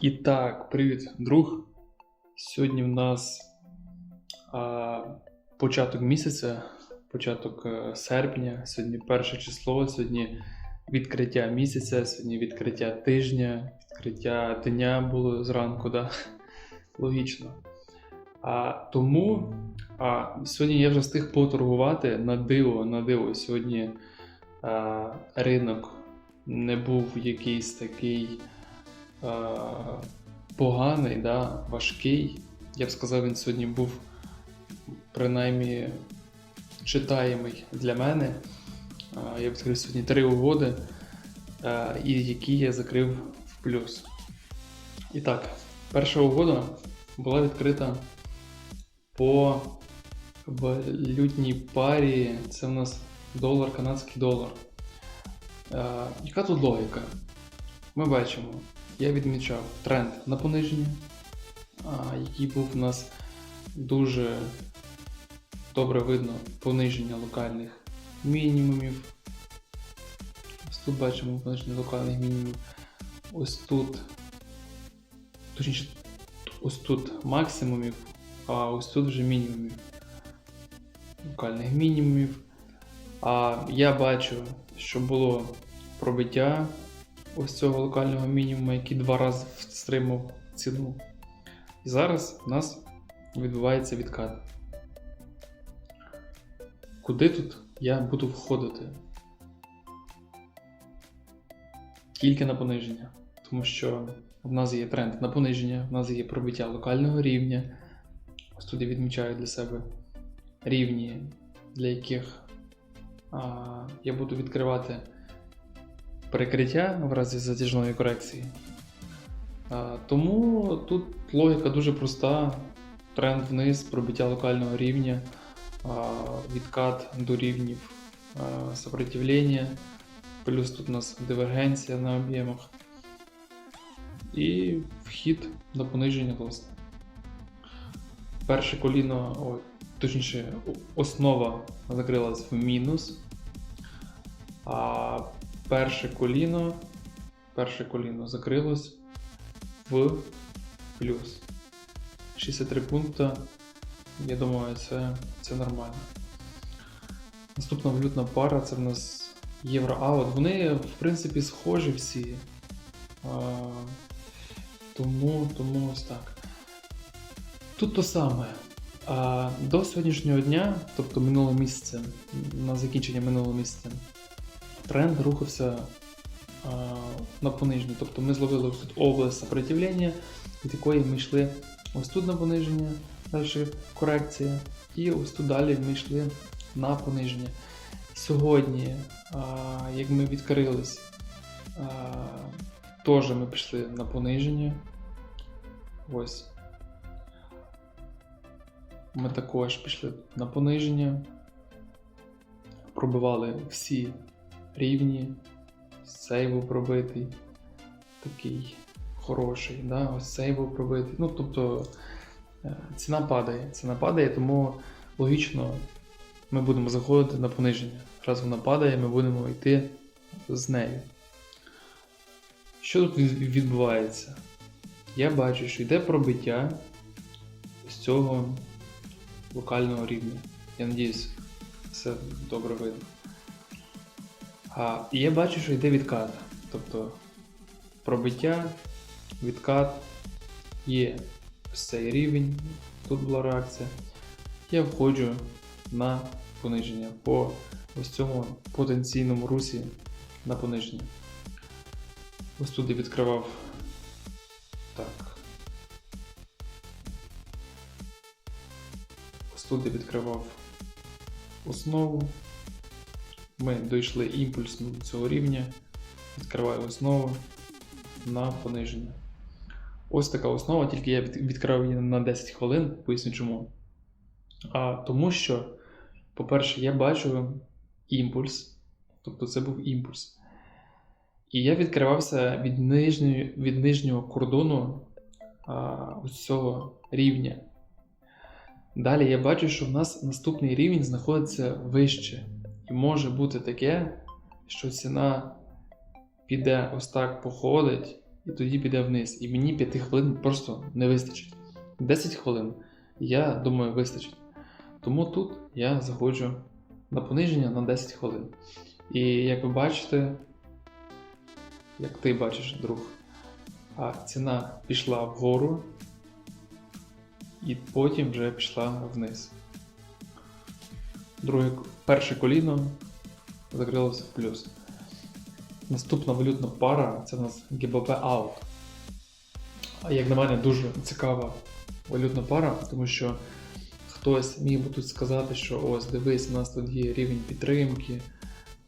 І так, привіт, друг. Сьогодні в нас а, початок місяця, початок е, серпня, сьогодні перше число, сьогодні відкриття місяця, сьогодні відкриття тижня, відкриття дня було зранку, да? логічно. А, тому а, сьогодні я вже встиг поторгувати на диво, на диво. Сьогодні а, ринок не був якийсь такий поганий, да, важкий. Я б сказав, він сьогодні був принаймні читаємий для мене. Е, я відкрив сьогодні три угоди, е, і які я закрив в плюс. І так, перша угода була відкрита по валютній парі. Це у нас долар, канадський долар. Е, яка тут логіка? Ми бачимо, я відмічав тренд на пониження, який був у нас дуже добре видно пониження локальних мінімумів. Ось тут бачимо пониження локальних мінімумів. Ось тут, точніше, ось тут максимумів, а ось тут вже мінімумів. Локальних мінімумів. А я бачу, що було пробиття ось цього локального мінімуму, який два рази стримав ціну. І зараз у нас відбувається відкат. Куди тут я буду входити? Тільки на пониження. Тому що в нас є тренд на пониження, в нас є пробиття локального рівня. Ось тут я відмічаю для себе рівні, для яких а, я буду відкривати перекриття в разі затяжної корекції. Тому тут логіка дуже проста: тренд вниз, пробиття локального рівня, відкат до рівнів сопротивлення, плюс тут у нас дивергенція на об'ємах. І вхід на пониження власне. Перше коліно, ой, точніше, основа закрилась в мінус. А перше коліно, перше коліно закрилось в плюс. 63 пункта. Я думаю, це, це нормально. Наступна валютна пара це в нас євро-аут. Вони, в принципі, схожі всі. А, тому, тому ось так. Тут то саме. А, До сьогоднішнього дня, тобто минулого місяця, на закінчення минулого місяця, тренд рухався а, на пониження. Тобто ми зловили тут область сопротивлення, від якої ми йшли ось тут на пониження, далі корекція, і ось тут далі ми йшли на пониження. Сьогодні, а, як ми відкрились, теж ми пішли на пониження. Ось. Ми також пішли на пониження, пробивали всі рівні, цей був пробитий, такий хороший, да? ось цей був пробитий. Ну, тобто е, ціна падає, ціна падає, тому логічно ми будемо заходити на пониження. Раз вона падає, ми будемо йти з нею. Що тут відбувається? Я бачу, що йде пробиття з цього локального рівня. Я надіюсь, все добре видно. А, я бачу, що йде відкат. Тобто пробиття, відкат, є ось цей рівень, тут була реакція. Я входжу на пониження по ось цьому потенційному русі на пониження. Ось тут я відкривав так. Ось тут я відкривав основу. Ми дійшли імпульсно до цього рівня. Відкриваю основу на пониження. Ось така основа, тільки я від- відкривав її на 10 хвилин, поясню чому. А тому що, по-перше, я бачу імпульс, тобто це був імпульс. І я відкривався від нижнього, від нижнього кордону а, ось цього рівня. Далі я бачу, що в нас наступний рівень знаходиться вище. І може бути таке, що ціна піде ось так походить, і тоді піде вниз. І мені 5 хвилин просто не вистачить. 10 хвилин, я думаю, вистачить. Тому тут я заходжу на пониження на 10 хвилин. І як ви бачите, як ти бачиш, друг, а ціна пішла вгору і потім вже пішла вниз. Друге, перше коліно закрилося в плюс. Наступна валютна пара це у нас GBP Out. Як на мене, дуже цікава валютна пара, тому що хтось міг би тут сказати, що ось дивись, у нас тут є рівень підтримки,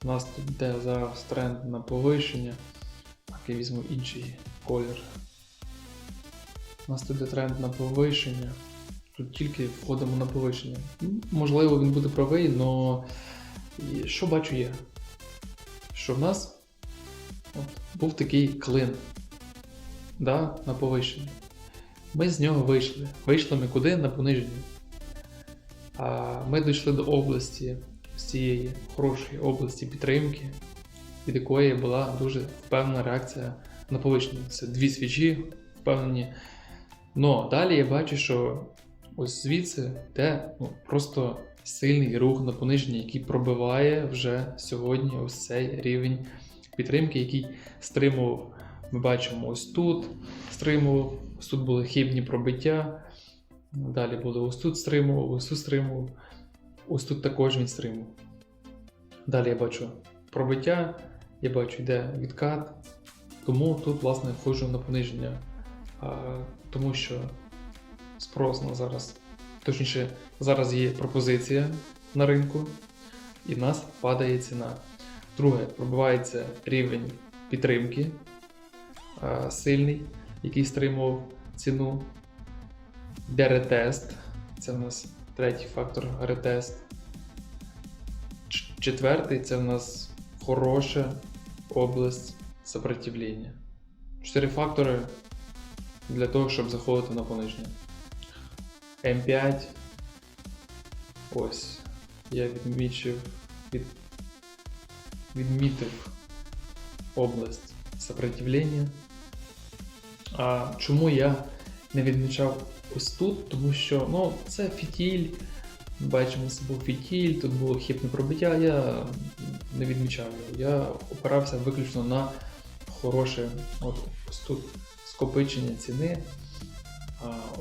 у нас тут йде зараз тренд на повищення. Так, я візьму інший колір. У нас тут йде тренд на повищення. Тут тільки входимо на повищення. Можливо, він буде правий, але що бачу я? Що в нас от, був такий клин да, на повищення. Ми з нього вийшли. Вийшли ми куди? На пониження. А ми дійшли до області, з цієї хорошої області підтримки, від якої була дуже впевнена реакція на повищення. Це дві свічі впевнені. Но далі я бачу, що ось звідси йде ну, просто сильний рух на пониження, який пробиває вже сьогодні ось цей рівень підтримки, який стримував. Ми бачимо ось тут стримував, ось тут були хибні пробиття. Далі були ось тут стримував, ось тут стримував, ось тут також він стримував. Далі я бачу пробиття, я бачу йде відкат. Тому тут, власне, входжу на пониження. Тому що спрос на зараз, точніше, зараз є пропозиція на ринку, і в нас падає ціна. Друге, пробивається рівень підтримки а, сильний, який стримував ціну. Де ретест, це в нас третій фактор ретест. Четвертий це в нас хороша область сопротивлення. Чотири фактори для того, щоб заходити на пониження. М5. Ось. Я відмічив, від, відмітив область сопротивлення. А чому я не відмічав ось тут? Тому що ну, це фітіль. Бачимо, це був фітіль, тут було хибне пробиття, я не відмічав його. Я опирався виключно на хороше от, ось тут скопичення ціни.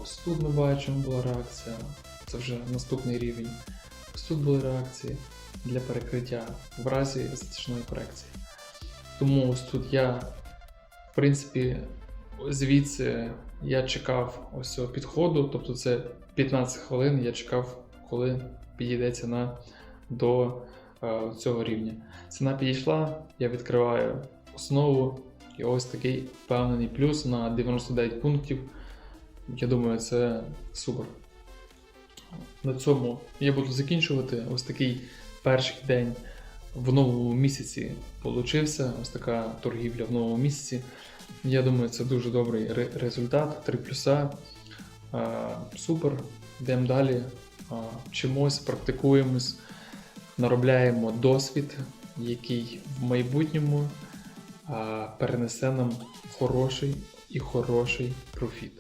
Ось тут ми бачимо була реакція. Це вже наступний рівень. Ось тут були реакції для перекриття в разі затяжної корекції. Тому ось тут я, в принципі, звідси я чекав ось цього підходу, тобто це 15 хвилин я чекав, коли підійде ціна до е, цього рівня. Ціна підійшла, я відкриваю основу і ось такий впевнений плюс на 99 пунктів. Я думаю, це супер. На цьому я буду закінчувати. Ось такий перший день в новому місяці получився. Ось така торгівля в новому місяці. Я думаю, це дуже добрий ре- результат. 3 плюса. Супер. Йдемо далі. А, Вчимось, практикуємось, наробляємо досвід, який в майбутньому а, перенесе нам хороший і хороший профіт.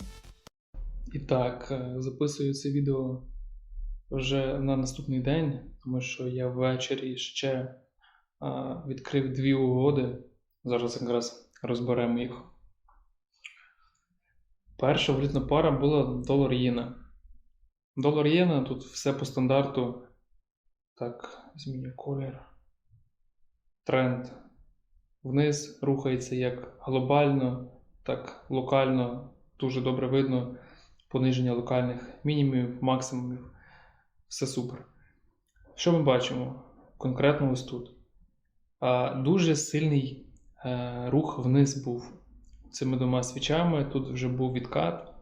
І так, е, записую це відео вже на наступний день, тому що я ввечері ще а, відкрив дві угоди. Зараз якраз розберемо їх. Перша валютна пара була долар єна. Долар єна тут все по стандарту. Так, зміню колір. Тренд вниз рухається як глобально, так локально. Дуже добре видно пониження локальних мінімумів, максимумів. Все супер. Що ми бачимо конкретно ось тут? Дуже сильний е, рух вниз був цими двома свічами. Тут вже був відкат.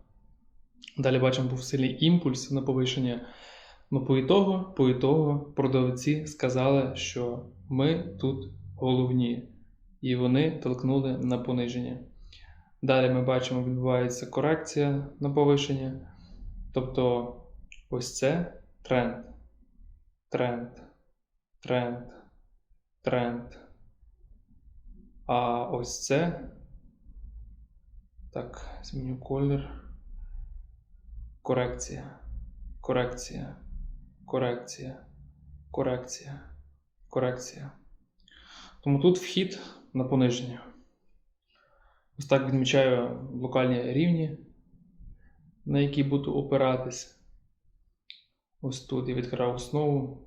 Далі бачимо, був сильний імпульс на повищення. Ну, по ітогу, по ітогу продавці сказали, що ми тут головні, і вони толкнули на пониження. Далі ми бачимо, відбувається корекція на повищення. Тобто, ось це тренд. Тренд. Тренд. Тренд. А ось це Так, зміню колір. Корекція. Корекція. Корекція. Корекція. Корекція. Тому тут вхід на пониження. Ось так відмічаю локальні рівні, на які буду опиратись. Ось тут я відкривав основу.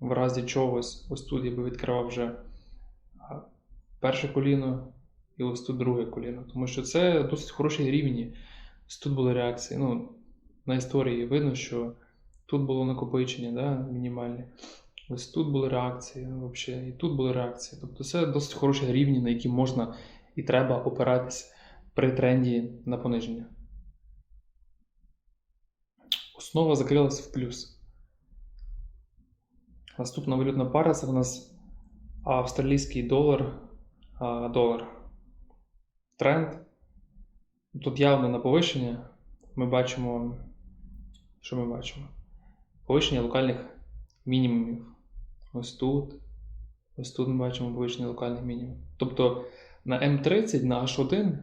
В разі чогось, ось тут я би відкривав вже перше коліно і ось тут друге коліно. Тому що це досить хороші рівні. Ось тут були реакції. Ну, на історії видно, що тут було накопичення да, мінімальне. Ось тут були реакції, ну, взагалі, і тут були реакції. Тобто це досить хороші рівні, на які можна і треба опиратись при тренді на пониження. Основа закрилась в плюс. Наступна валютна пара це в нас австралійський долар. долар. Тренд. Тут явно на повищення. Ми бачимо. Що ми бачимо? Повищення локальних мінімумів. Ось тут. Ось тут ми бачимо повищення локальних мінімумів. Тобто на М30, на H1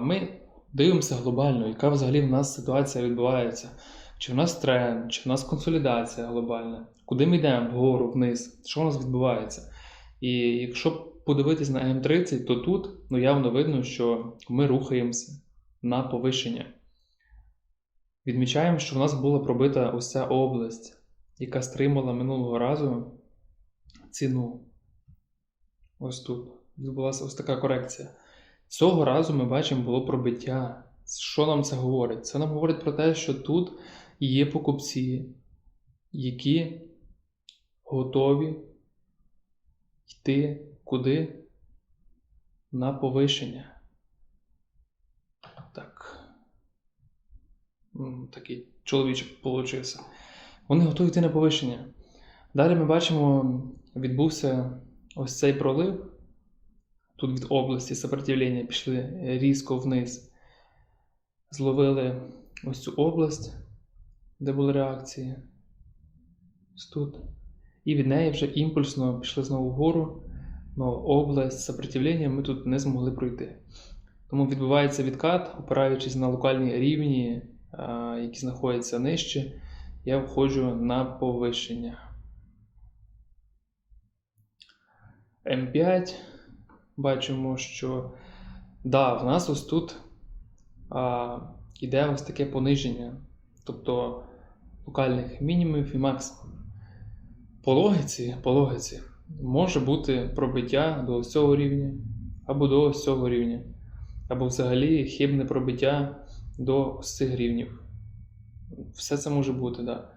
ми дивимося глобально, яка взагалі в нас ситуація відбувається. Чи в нас тренд, чи в нас консолідація глобальна, куди ми йдемо вгору, вниз, що у нас відбувається. І якщо подивитись на М30, то тут ну, явно видно, що ми рухаємося на повищення. Відмічаємо, що в нас була пробита ось область, яка стримала минулого разу ціну. Ось тут. Відбулася ось така корекція. Цього разу ми бачимо було пробиття. Що нам це говорить? Це нам говорить про те, що тут є покупці, які готові йти куди? На повишення. Так. Такий чоловічок получився. Вони готові йти на повищення. Далі ми бачимо, відбувся ось цей пролив. Тут від області сопротивлення пішли різко вниз. Зловили ось цю область, де були реакції. Ось тут. І від неї вже імпульсно пішли знову вгору. Но область сопротивлення ми тут не змогли пройти. Тому відбувається відкат, опираючись на локальні рівні, які знаходяться нижче, я входжу на повищення. М5 бачимо, що да, в нас ось тут а, іде ось таке пониження, тобто локальних мінімумів і максимумів. По логіці, по логіці може бути пробиття до ось цього рівня, або до ось цього рівня, або взагалі хибне пробиття до ось цих рівнів. Все це може бути, так. Да.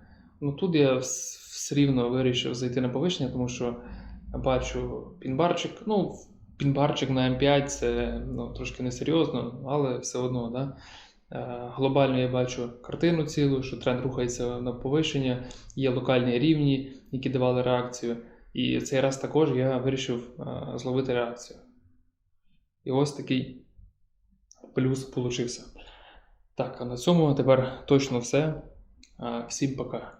Ну тут я все рівно вирішив зайти на повищення, тому що бачу пінбарчик. Ну, пінбарчик на М5 це ну, трошки несерйозно, але все одно, да? Е, Глобально я бачу картину цілу, що тренд рухається на повищення, є локальні рівні, які давали реакцію. І цей раз також я вирішив е, зловити реакцію. І ось такий плюс получився. Так, а на цьому тепер точно все. Е, Всім пока.